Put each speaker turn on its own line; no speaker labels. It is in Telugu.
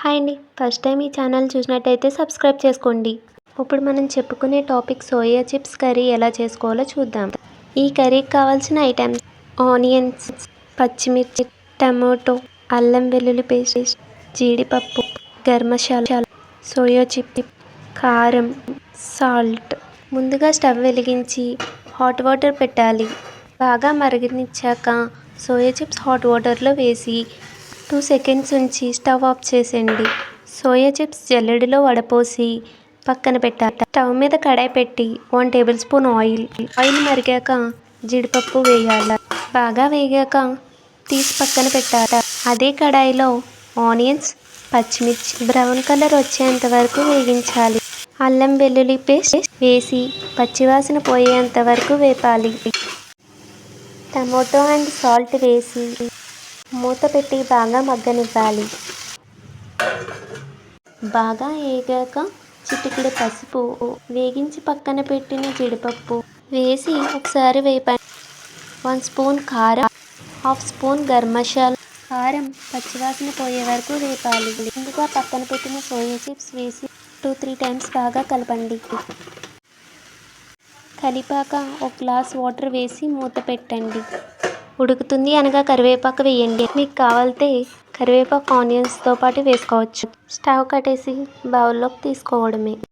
హాయ్ అండి. ఫస్ట్ టైం ఈ ఛానల్ చూసినట్టయితే సబ్స్క్రైబ్ చేసుకోండి. ఇప్పుడు మనం చెప్పుకునే టాపిక్ సోయా చిప్స్ కర్రీ ఎలా చేసుకోవాలో చూద్దాం. ఈ కర్రీకి కావాల్సిన ఐటమ్స్ ఆనియన్స్ పచ్చిమిర్చి టమాటో అల్లం వెల్లుల్లి పేస్ట్ జీడిపప్పు గర్మశాల మసాలా సోయా చిప్ కారం సాల్ట్. ముందుగా స్టవ్ వెలిగించి హాట్ వాటర్ పెట్టాలి. బాగా మరగనిచ్చాక సోయా చిప్స్ హాట్ వాటర్లో వేసి టూ సెకండ్స్ ఉంచి స్టవ్ ఆఫ్ చేసేయండి. సోయా చిప్స్ జల్లెడలో వడపోసి పక్కన పెట్టాలి స్టవ్ మీద కడాయి పెట్టి one tablespoon oil. Oil మరిగాక జీడిపప్పు వేయాలి. బాగా వేగాక తీసి పక్కన పెట్టాలి అదే కడాయిలో ఆనియన్స్ పచ్చిమిర్చి బ్రౌన్ కలర్ వచ్చేంత వరకు వేగించాలి. అల్లం వెల్లుల్లి పేస్ట్ వేసి పచ్చివాసన పోయేంత వరకు వేపాలి. టమోటో అండ్ సాల్ట్ వేసి మూత పెట్టి బాగా మగ్గనివ్వాలి. బాగా వేగాక చిటికెడు పసుపు వేగించి పక్కన పెట్టిన జీడిపప్పు వేసి ఒకసారి వేపండి వన్ స్పూన్ కారం హాఫ్ స్పూన్ గరం మసాలా. కారం పచ్చివాసన పోయే వరకు వేపాలి. ముందుగా పక్కన పెట్టిన సోయా చిప్స్ వేసి టూ త్రీ టైమ్స్ బాగా కలపండి. కలిపాక ఒక గ్లాస్ వాటర్ వేసి మూత పెట్టండి. ఉడుకుతుంది అనగా కరివేపాకు వేయండి. మీకు కావాలితే కరివేపాకు ఆనియన్స్తో పాటు వేసుకోవచ్చు. స్టవ్ కట్టేసి బౌల్లోకి తీసుకోవడమే.